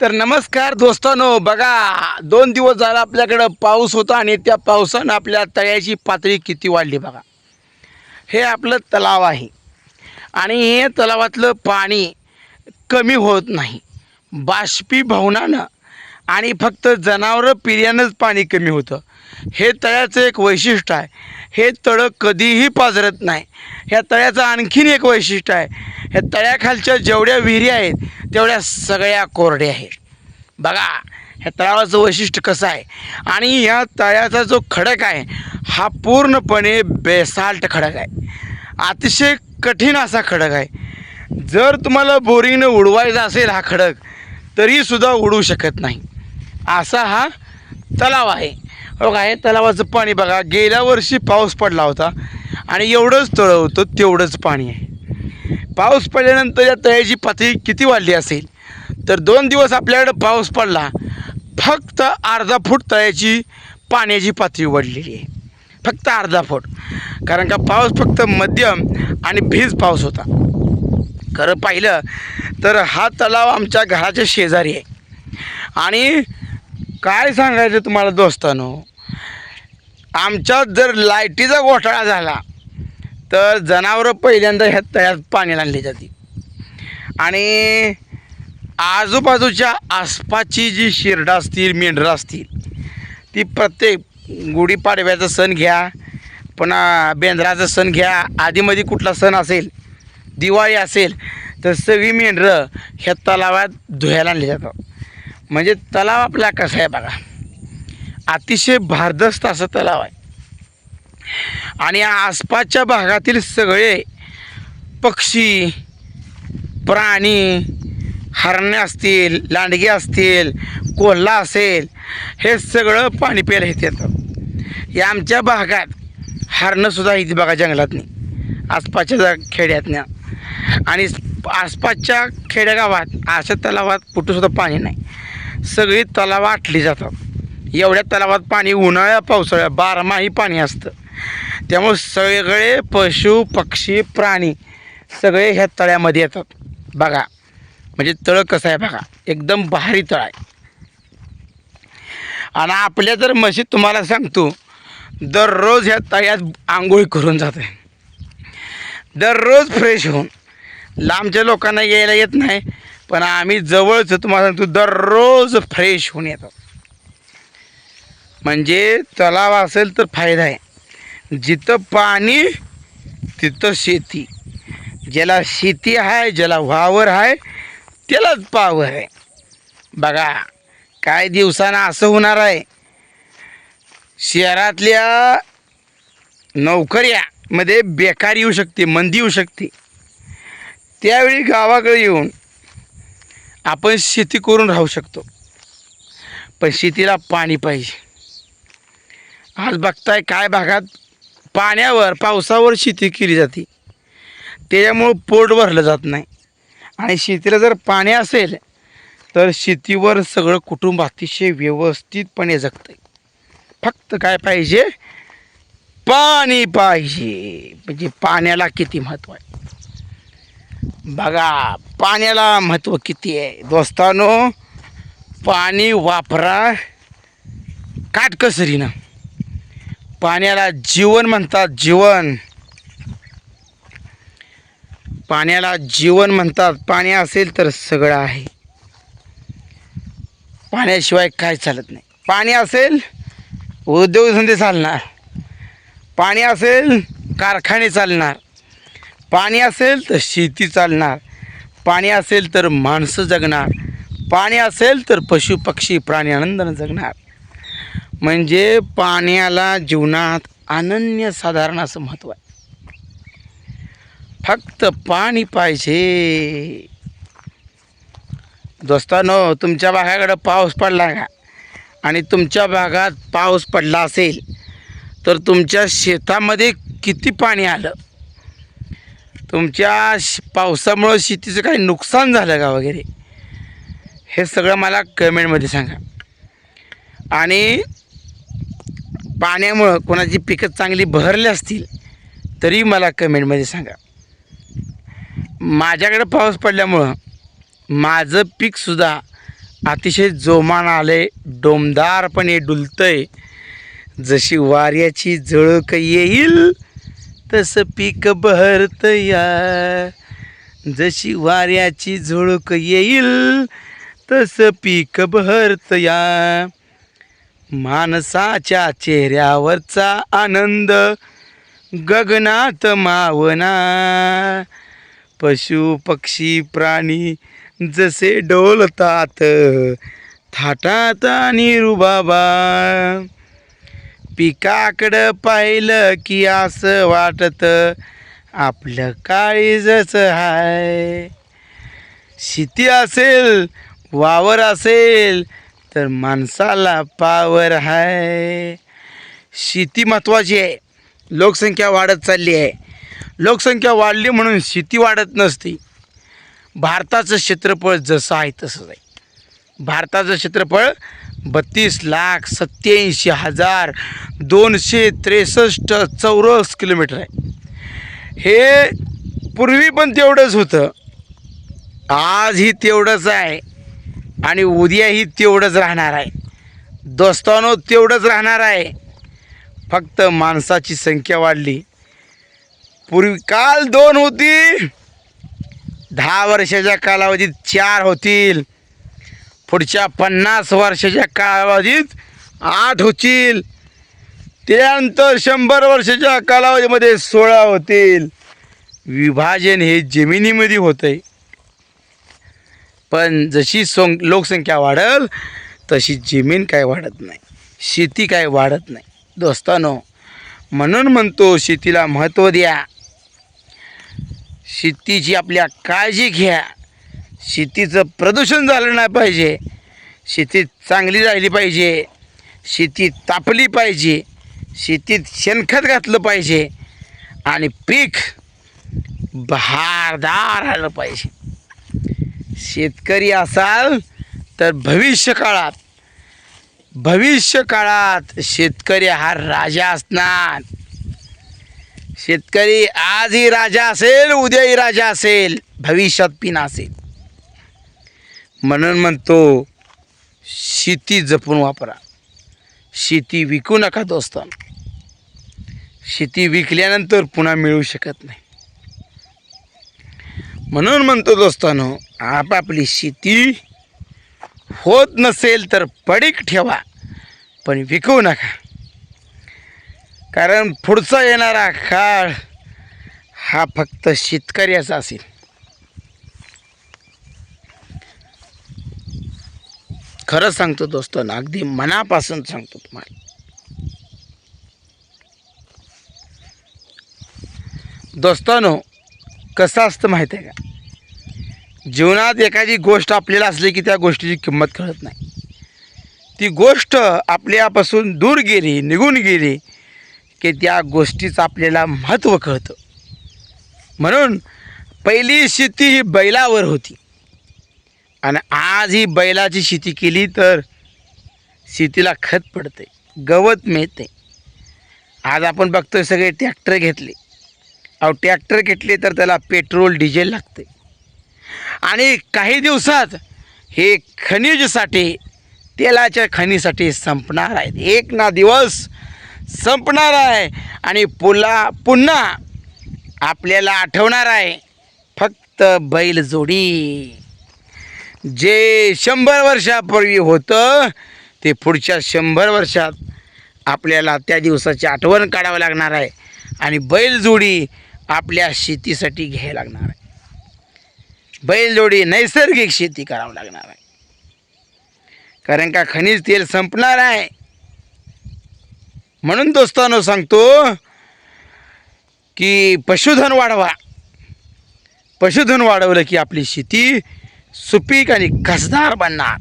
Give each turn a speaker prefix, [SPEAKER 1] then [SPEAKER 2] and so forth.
[SPEAKER 1] तर नमस्कार दोस्तानो बघा दोन दिवस झाला आपल्याकडं पाऊस होता आणि त्या पावसानं आपल्या तळ्याची पातळी किती वाढली बघा. हे आपलं तलाव आहे आणि हे तलावातलं पाणी कमी होत नाही. बाष्पीभवनानं आणि फक्त जनावरं पिर्यानंच पाणी कमी होतं. हे तळ्याचं एक वैशिष्ट्य आहे. हे तळं कधीही पाझरत नाही. ह्या तळ्याचं आणखीन एक वैशिष्ट्य आहे. ह्या तळ्याखालच्या जेवढ्या विहिरी आहेत तेवढ्या सगळ्या कोरड्या आहेत. बघा ह्या तळावाचं वैशिष्ट्य कसं आहे? आणि ह्या तळ्याचा जो खडक आहे हा पूर्णपणे बेसाल्ट खडक आहे. अतिशय कठीण असा खडक आहे. जर तुम्हाला बोरिंगनं उडवायचा असेल हा खडक तरीसुद्धा उडू शकत नाही. असा हा तलाव आहे. बघा हे तलावाचं पाणी बघा गेल्या वर्षी पाऊस पडला होता आणि एवढंच तळं होतं तेवढंच पाणी आहे. पाऊस पडल्यानंतर या तळ्याची पातळी किती वाढली असेल तर दोन दिवस आपल्याकडं पाऊस पडला फक्त अर्धा फूट तळ्याची पाण्याची पातळी वाढलेली आहे. फक्त अर्धा फूट. कारण का पाऊस फक्त मध्यम आणि भीज पाऊस होता. खरं पाहिलं तर हा तलाव आमच्या घराच्या शेजारी आहे. आणि काय सांगायचं तुम्हाला दोस्तानो? आमच्यात जर लाईटीचा घोटाळा झाला तर जनावरं पहिल्यांदा ह्या तळ्यात पाणी आणली जाते. आणि आजूबाजूच्या आसपासची जी शिरडं असतील मेंढरं असतील ती प्रत्येक गुढीपाडव्याचा सण घ्या पुन्हा बेंद्राचा सण घ्या आधीमध्ये कुठला सण असेल दिवाळी असेल तर सगळी मेंढरं ह्या तलावात धुयाला आणली जातात. म्हणजे तलाव आपला कसा आहे बघा. अतिशय भारदस्त असं तलाव आहे. आणि आसपासच्या भागातील सगळे पक्षी प्राणी हरणे असतील लांडगे असतील कोल्हा असेल हे सगळं पाणी प्यायला इथे येतं. या आमच्या भागात हरणंसुद्धा इथे बघा जंगलातनी आसपासच्या जा आणि आसपासच्या खेडेगावात अशा तलावात कुठंसुद्धा पाणी नाही. सगळी तलाव आटली जातात. एवढ्या तलावात पाणी उन्हाळ्या पावसाळ्या बारमाही पाणी असतं. त्यामुळे सगळे पशु पक्षी प्राणी सगळे ह्या तळ्यामध्ये येतात. बघा म्हणजे तळं कसं आहे बघा एकदम भारी तळ आहे. आणि आपल्या जर म्हशी तुम्हाला सांगतो दररोज ह्या तळ्यात आंघोळी करून जाते. दररोज फ्रेश होऊन. लांबच्या लोकांना यायला येत नाही. पण आम्ही जवळच तुम्हाला सांगतो दररोज फ्रेश होऊन येतात म्हणजे तलाव असेल तर फायदा आहे. जिथं पाणी तिथं शेती. ज्याला शेती आहे ज्याला वावर आहे त्यालाच पावर आहे. बघा काय दिवसानं असं होणार आहे. शहरातल्या नोकऱ्यामध्ये बेकार येऊ शकते मंदी येऊ शकते. त्यावेळी गावाकडे येऊन आपण शेती करून राहू शकतो. पण शेतीला पाणी पाहिजे. आज बघताय काय भागात पाण्यावर पावसावर शेती केली जाते. त्याच्यामुळं पोट भरलं जात नाही. आणि शेतीला जर पाणी असेल तर शेतीवर सगळं कुटुंब अतिशय व्यवस्थितपणे जगतं फक्त काय पाहिजे? पाणी पाहिजे. म्हणजे पाण्याला किती महत्त्व आहे? बघा पाण्याला महत्त्व किती आहे? दोस्तानो पाणी वापरा काटकसरीनं. पाण्याला जीवन म्हणतात जीवन. पाण्याला जीवन म्हणतात पाणी असेल तर सगळं आहे. पाण्याशिवाय काय चालत नाही. पाणी असेल उद्योगधंदे चालणार. पाणी असेल कारखाने चालणार. पाणी असेल तर शेती चालणार. पाणी असेल तर माणसं जगणार. पाणी असेल तर पशु पक्षी प्राणी आनंदानं जगणार. म्हणजे पाण्याला जीवनात अनन्य साधारण असं महत्त्व आहे. फक्त पाणी पाहिजे. दोस्तानो तुमच्या भागाकडं पाऊस पडला का? आणि तुमच्या भागात पाऊस पडला असेल तर तुमच्या शेतामध्ये किती पाणी आलं? तुमच्या श- पावसामुळं शेतीचं काही नुकसान झालं का वगैरे? हे सगळं मला कमेंटमध्ये सांगा. आणि पाण्यामुळं कोणाची पिकं चांगली बहरली असतील तरी मला कमेंटमध्ये सांगा. माझ्याकडे पाऊस पडल्यामुळं माझं पीकसुद्धा अतिशय जोमान आले डोमदारपणे आहे जशी वाऱ्याची जळक येईल तसं पीक बहरत या जशी वाऱ्याची झुळूक येईल तसं पीक बहरत या माणसाच्या चेहऱ्यावरचा आनंद गगनात मावना पशु पक्षी प्राणी जसे डोलतात थाटात आणि रुबाबा पिकाकडं पाहिलं की असं वाटत आपलं काळीजच हाय. शेती असेल वावर असेल तर माणसाला पावर हाय. शेती महत्त्वाची आहे. लोकसंख्या वाढत चालली आहे. लोकसंख्या वाढली म्हणून शेती वाढत नसते. भारताचं क्षेत्रफळ जसं आहे तसंच आहे. भारताचं क्षेत्रफळ बत्तीस लाख सत्याऐंशी हजार दोनशे त्रेसष्ट चौरस किलोमीटर आहे. हे पूर्वी पण तेवढंच होतं. आजही तेवढंच आहे. आणि उद्याही तेवढंच राहणार आहे. दोस्तानो तेवढंच राहणार आहे. फक्त माणसाची संख्या वाढली. पूर्वी काल दोन होती. दहा वर्षाच्या कालावधीत चार होतील. पुढच्या पन्नास वर्षाच्या कालावधीत आठ होतील. त्यानंतर शंभर वर्षाच्या कालावधीमध्ये सोळा होतील. विभाजन हे जमिनीमध्ये होतंय. पण जशी सोंग लोकसंख्या वाढल तशी जमीन काय वाढत नाही. शेती काय वाढत नाही. दोस्तानो म्हणून म्हणतो शेतीला महत्त्व द्या. शेतीची आपल्या काळजी घ्या. शेतीचं प्रदूषण झालं नाही पाहिजे. शेती चांगली राहिली पाहिजे. शेती तापली पाहिजे. शेतीत शेणखत घातलं पाहिजे. आणि पीक बहारदार आलं पाहिजे. शेतकरी असाल तर भविष्य काळात भविष्य काळात शेतकरी हा राजा असणार. शेतकरी आजही राजा असेल उद्याही राजा असेल भविष्यात पिन असेल. म्हणून म्हणतो शेती जपून वापरा. शेती विकू नका दोस्तान. शेती विकल्यानंतर पुन्हा मिळू शकत नाही. म्हणून म्हणतो दोस्तानो आपापली शेती होत नसेल तर पडीक ठेवा पण विकू नका. कारण पुढचा येणारा काळ हा फक्त शेतकऱ्याचा असेल. खरं सांगतो दोस्तांना अगदी मनापासून सांगतो तुम्हाला. दोस्तानो कसं असतं माहीत आहे का? जीवनात एखादी गोष्ट आपल्याला असली की त्या गोष्टीची किंमत कळत नाही. ती गोष्ट आपल्यापासून दूर गेली निघून गेली की त्या गोष्टीचं आपल्याला महत्त्व कळतं. म्हणून पहिली शेती ही बैलावर होती. आणि आज ही बैलाची शेती केली तर शेतीला खत पडते गवत मिळते आज आपण बघतोय सगळे ट्रॅक्टर घेतले. अहो ट्रॅक्टर घेतले तर त्याला पेट्रोल डिझेल लागते आणि काही दिवसात हे खनिजसाठी तेलाच्या खनिसाठी संपणार आहेत. एक ना दिवस संपणार आहे आणि पुला पुन्हा आपल्याला आठवणार आहे फक्त बैलजोडी. जे शंभर वर्षापूर्वी होतं ते पुढच्या शंभर वर्षात आपल्याला त्या दिवसाची आठवण काढावं लागणार आहे आणि बैलजोडी आपल्या शेतीसाठी घ्यायला लागणार आहे. बैलजोडी नैसर्गिक शेती करावं लागणार आहे. कारण का खनिज तेल संपणार आहे. म्हणून दोस्तांनो सांगतो की पशुधन वाढवा. पशुधन वाढवलं की आपली शेती सुपीक आणि कसदार बनणार.